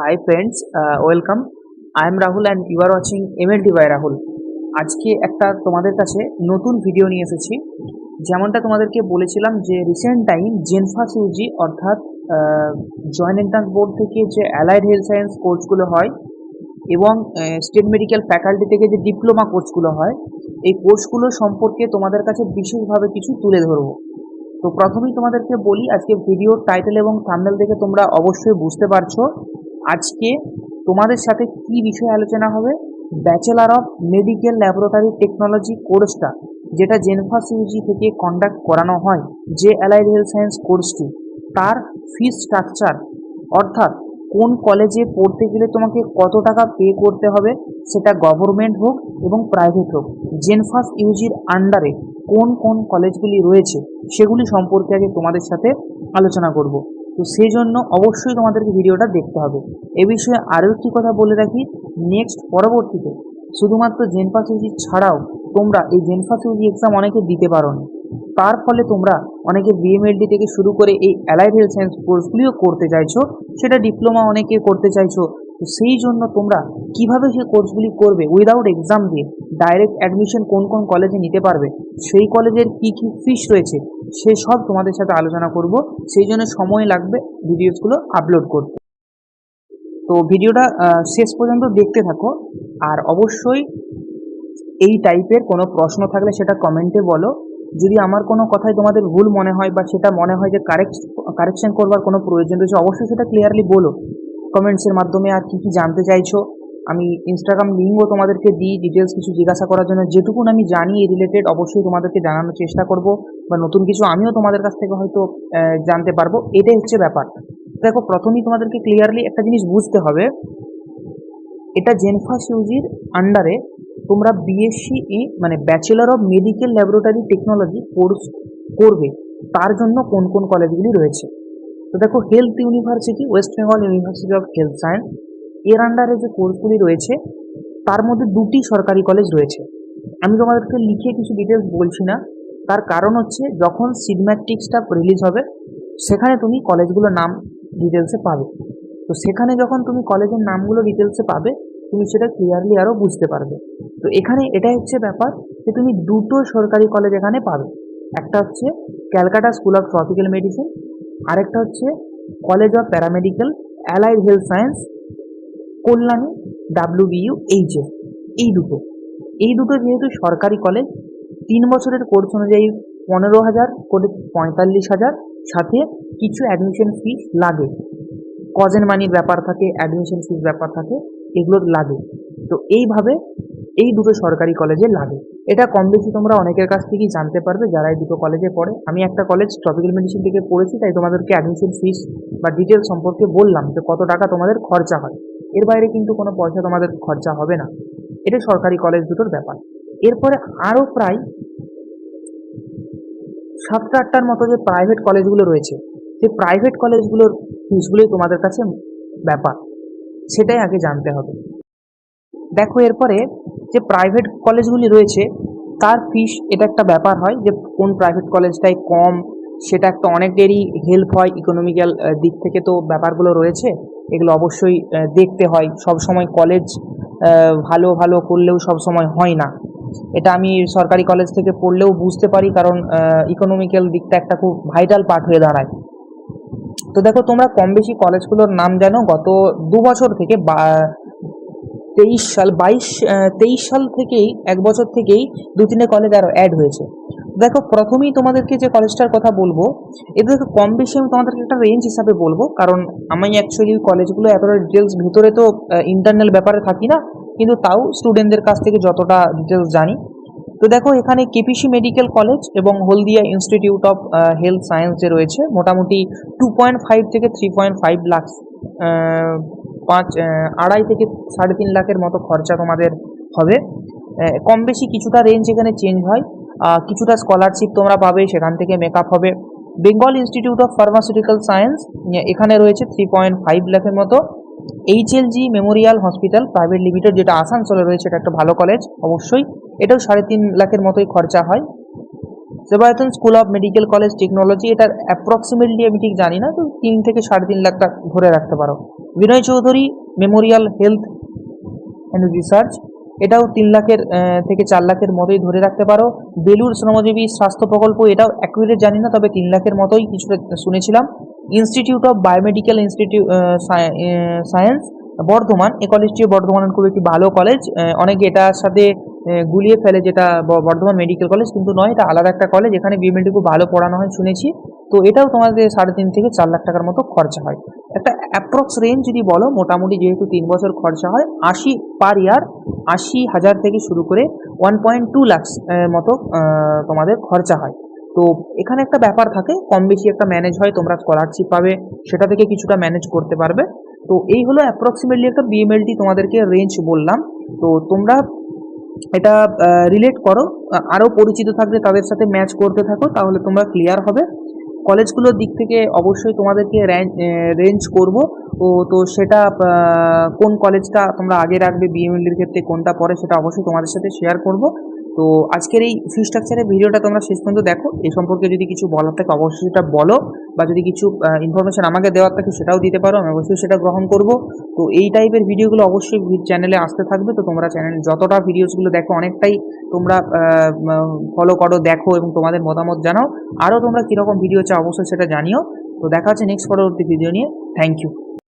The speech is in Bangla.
Friends, uh, welcome. I am Rahul and you are watching MLD by Rahul. আজকে একটা তোমাদের কাছে নতুন ভিডিও নিয়ে এসেছি যেমনটা তোমাদেরকে বলেছিলাম যে রিসেন্ট টাইম জেনফাস ইউজি অর্থাৎ জয়েন্ট এন্ট্রান্স বোর্ড থেকে যে অ্যালাইড হেলথ সায়েন্স কোর্সগুলো হয় এবং স্টেট মেডিকেল ফ্যাকাল্টি থেকে যে ডিপ্লোমা কোর্সগুলো হয় এই কোর্সগুলো সম্পর্কে তোমাদের কাছে বিশেষভাবে কিছু তুলে ধরবো তো প্রথমেই তোমাদেরকে বলি আজকে ভিডিওর টাইটেল এবং থাম্বনেল দেখে তোমরা অবশ্যই বুঝতে পারছ আজকে তোমাদের সাথে কি বিষয়ে আলোচনা হবে? Bachelor of medical laboratory technology কোর্সটা যেটা জেনফাস ইউজি থেকে কন্ডাক্ট করানো হয়, যে অ্যালাইড হেলথ সায়েন্স কোর্সটি তার ফিস স্ট্রাকচার অর্থাৎ কোন কলেজে পড়তে গেলে তোমাকে কত টাকা পে করতে হবে, সেটা গভর্নমেন্ট হোক এবং প্রাইভেট হোক জেনফাস ইউজির আন্ডারে কোন কোন কলেজগুলি রয়েছে, সেগুলি সম্পর্কে আগে তোমাদের সাথে আলোচনা করব। তো সেই জন্য অবশ্যই তোমাদেরকে ভিডিওটা দেখতে হবে। এ বিষয়ে আরও একটি কথা বলে রাখি নেক্সট পরবর্তীতে শুধুমাত্র জেনফাস ইউজি ছাড়াও তোমরা এই জেনফাস ইউজি এক্সাম অনেকে দিতে পারো না তার ফলে তোমরা অনেকে বিএমএলডি থেকে শুরু করে এই অ্যালাইড হেলথ সায়েন্স কোর্সগুলিও করতে চাইছো, সেটা ডিপ্লোমা অনেকে করতে চাইছো, তো সেই জন্য তোমরা কীভাবে সেই কোর্সগুলি করবে উইদাউট এক্সাম দিয়ে ডাইরেক্ট অ্যাডমিশন কোন কোন কলেজে নিতে পারবে, সেই কলেজের কি কি ফিস রয়েছে সে সব তোমাদের সাথে আলোচনা করব। সেই জন্য সময় লাগবে ভিডিওসগুলো আপলোড করতে। তো ভিডিওটা শেষ পর্যন্ত দেখতে থাকো। আর অবশ্যই এই টাইপের কোনো প্রশ্ন থাকলে সেটা কমেন্টে বলো। যদি আমার কোনো কথায় তোমাদের ভুল মনে হয় বা সেটা মনে হয় যে কারেক্ট কারেকশন করবার কোনো প্রয়োজন রয়েছে, অবশ্যই সেটা ক্লিয়ারলি বলো। কমেন্টসের মাধ্যমে আর কি কি জানতে চাইছো আমি ইনস্টাগ্রাম লিঙ্কও তোমাদেরকে দিই ডিটেলস কিছু জিজ্ঞাসা করার জন্য। যেটুকুন আমি জানি, এই রিলেটেড অবশ্যই তোমাদেরকে জানানোর চেষ্টা করব বা নতুন কিছু আমিও তোমাদের কাছ থেকে হয়তো জানতে পারব। এটাই হচ্ছে ব্যাপার। দেখো, প্রথমেই তোমাদেরকে ক্লিয়ারলি একটা জিনিস বুঝতে হবে। এটা জেনফাস ইউজির আন্ডারে তোমরা বিএসসি এ মানে bachelor of medical laboratory technology course করবে। তার জন্য কোন কোন কলেজগুলি রয়েছে। তো দেখো health university West Bengal university of health science এর আন্ডারে যে কোর্সগুলি রয়েছে, তার মধ্যে দুটি সরকারি কলেজ রয়েছে। আমি তোমাদেরকে লিখে কিছু ডিটেলস বলছি না। তার কারণ হচ্ছে, যখন সিডম্যাট্রিক্সটা রিলিজ হবে, সেখানে তুমি কলেজগুলোর নাম ডিটেলসে পাবে। তো সেখানে যখন তুমি কলেজের নামগুলো ডিটেলসে পাবে, তুমি সেটা ক্লিয়ারলি আরও বুঝতে পারবে। তো এখানে এটাই হচ্ছে ব্যাপার যে তুমি দুটো সরকারি কলেজ এখানে পাবে। একটা হচ্ছে Calcutta school of tropical medicine আরেকটা হচ্ছে college of paramedical allied health science Kalyani WBU HS এই দুটো। এই দুটো যেহেতু সরকারি কলেজ তিন বছরের কোর্স অনুযায়ী পনেরো হাজার করে পঁয়তাল্লিশ হাজার, সাথে কিছু অ্যাডমিশন ফিস লাগে। কজেন মানির ব্যাপার থাকে অ্যাডমিশন ফিস ব্যাপার থাকে, এগুলো লাগে। তো এইভাবে এই দুটো সরকারি কলেজে লাগে। এটা কম বেশি তোমরা অনেকের কাছ থেকেই জানতে পারবে যারা এই দুটো কলেজে পড়ে। আমি একটা কলেজ ট্রপিক্যাল মেডিসিন থেকে পড়েছি, তাই তোমাদেরকে অ্যাডমিশন ফিস বা ডিটেলস সম্পর্কে বললাম যে কত টাকা তোমাদের খরচা হয়। এর বাইরে কিন্তু কোনো পয়সা তোমাদের খরচা হবে না। এটা সরকারি কলেজ দুটোর ব্যাপার। এরপরে আরও প্রায় সাতটা আটটার মতো যে প্রাইভেট কলেজগুলো রয়েছে সেই প্রাইভেট কলেজগুলোর ফিসগুলোই তোমাদের কাছে ব্যাপার। সেটাই আগে জানতে হবে। দেখো এরপরে যে প্রাইভেট কলেজগুলি রয়েছে, তার ফিস এটা একটা ব্যাপার হয় যে কোন প্রাইভেট কলেজটায় কম, সেটা একটা অনেকেরই হেল্প হয় ইকোনমিক্যাল দিক থেকে তো ব্যাপারগুলো রয়েছে, এগুলো অবশ্যই দেখতে হয়। সব সময় কলেজ ভালো ভালো করলেও সব সময় হয় না। এটা আমি সরকারি কলেজ থেকে পড়লেও বুঝতে পারি, কারণ ইকোনমিক্যাল দিকটা একটা খুব ভাইটাল পার্ট হয়ে দাঁড়ায়। তো দেখো, তোমরা কম বেশি কলেজগুলোর নাম জানো, গত দু বছর থেকে তেইশ সাল, বাইশ তেইশ সাল থেকেই, এক বছর থেকেই দু তিনটে কলেজ আরও অ্যাড হয়েছে। দেখো, প্রথমেই তোমাদেরকে যে কলেজটার কথা বলব, এটা দেখো, কম বেশি আমি তোমাদেরকে একটা রেঞ্জ হিসাবে বলব, কারণ আমি অ্যাকচুয়ালি কলেজগুলো এতটা ডিটেলস ভিতরে তো ইন্টারনাল ব্যাপারে থাকি না, কিন্তু তাও স্টুডেন্টদের কাছ থেকে যতটা ডিটেলস জানি। তো দেখো, এখানে কেপিসি মেডিকেল কলেজ এবং Haldia institute of health science যে রয়েছে, মোটামুটি টু পয়েন্ট ফাইভ থেকে থ্রি পয়েন্ট ফাইভ লাখ পাঁচ আড়াই থেকে সাড়ে তিন লাখের মতো খরচা তোমাদের হবে। কম বেশি কিছুটা রেঞ্জ এখানে চেঞ্জ হয়। কিছুটা স্কলারশিপ তোমরা পাবে, সেখান থেকে মেকআপ হবে। Bengal institute of pharmaceutical science এখানে রয়েছে থ্রি পয়েন্ট ফাইভ লাখের মতো। HLG memorial hospital private limited যেটা আসানসোলে রয়েছে, এটা একটা ভালো কলেজ অবশ্যই। এটাও সাড়ে তিন লাখের মতোই খরচা হয়। Sebayatan school of medical college technology এটার অ্যাপ্রক্সিমেটলি আমি ঠিক জানি না, তো তিন থেকে সাড়ে তিন লাখ টাকা ধরে রাখতে পারো। Binoy Chowdhury memorial health and research এটাও তিন লাখের থেকে চার লাখের মতোই ধরে রাখতে পারো। বেলুর শ্রমজীবী স্বাস্থ্য প্রকল্প এটাও অ্যাকুরেট জানি না, তবে তিন লাখের মতোই কিছুটা শুনেছিলাম। Institute of biomedical institute science Bardhaman এই কলেজটিও বর্ধমানের খুব একটি ভালো কলেজ অনেকে এটার সাথে গুলিয়ে ফেলে যেটা বর্ধমান মেডিকেল কলেজ কিন্তু নয়, এটা আলাদা একটা কলেজ এখানে বিএমএলটি খুব ভালো পড়ানো হয়, শুনেছি। তো এটাও তোমাদের সাড়ে তিন থেকে চার লাখ টাকার মতো খরচা হয়। একটা অ্যাপ্রক্স রেঞ্জ যদি বলো, মোটামুটি যেহেতু তিন বছর খরচা হয়, আশি পার ইয়ার আশি হাজার থেকে শুরু করে ওয়ান পয়েন্ট টু লাক্স মতো তোমাদের খরচা হয়। তো এখানে একটা ব্যাপার থাকে, কম বেশি একটা ম্যানেজ হয়, তোমরা স্কলারশিপ পাবে, সেটা থেকে কিছুটা ম্যানেজ করতে পারবে। তো এই হলো অ্যাপ্রক্সিমেটলি একটা বিএমএলটি তোমাদেরকে রেঞ্জ বললাম। তো তোমরা এটা রিলেট করো। আরও পরিচিত থাকলে তাদের সাথে ম্যাচ করতে থাকো, তাহলে তোমরা ক্লিয়ার হবে। কলেজগুলোর দিক থেকে অবশ্যই তোমাদেরকে রেঞ্জ করব। ও, তো সেটা কোন কলেজটা তোমরা আগে রাখবে বিএমএলডির ক্ষেত্রে কোনটা পরে সেটা অবশ্যই তোমাদের সাথে শেয়ার করব। তো আজকের এই ফি স্ট্রাকচারের ভিডিওটা তোমরা শেষ পর্যন্ত দেখো। এই সম্পর্কে যদি কিছু বলার থাকে, অবশ্যই সেটা বলো। বা যদি কিছু ইনফরমেশন আমাকে দেওয়ার থাকে, সেটাও দিতে পারো। আমি অবশ্যই সেটা গ্রহণ করব। তো এই টাইপের ভিডিওগুলো অবশ্যই চ্যানেলে আসতে থাকবে। তো তোমরা চ্যানেল যতটা ভিডিওসগুলো দেখো, অনেকটাই তোমরা ফলো করো, দেখো এবং তোমাদের মতামত জানাও। আরও তোমরা কীরকম ভিডিও চাও, অবশ্যই সেটা জানিও। তো দেখা হচ্ছে নেক্সট পরবর্তী ভিডিও নিয়ে। Thank you